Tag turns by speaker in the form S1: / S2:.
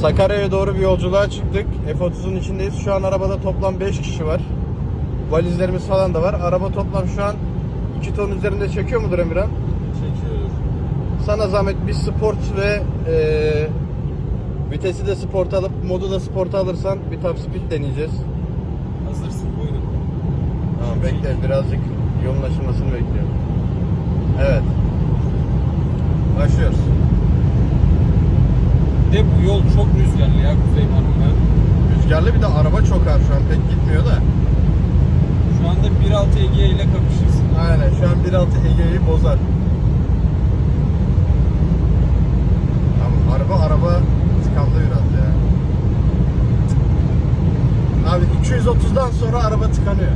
S1: Sakarya'ya doğru bir yolculuğa çıktık. F30'un içindeyiz. Şu an arabada toplam 5 kişi var. Valizlerimiz falan da var. Araba toplam şu an 2 ton üzerinde çekiyor mudur Emirhan?
S2: Çekiyor.
S1: Sana zahmet bir sport ve eee, vitesi de sport alıp modu da sport alırsan bir top speed deneyeceğiz.
S2: Hazırsın buyurun.
S1: Tamam bekle birazcık yolun açılmasını bekliyorum. Evet. Başlıyoruz.
S2: De bu yol çok rüzgarlı ya Kuzey Marmara.
S1: Rüzgarlı bir de araba çok ağır şu an pek gitmiyor da.
S2: Şu anda 1.6 Ege ile kapışırız.
S1: Aynen şu an 1.6 Ege'yi bozar. Ama araba araba tıkandı biraz ya. Abi 230'dan sonra araba tıkanıyor.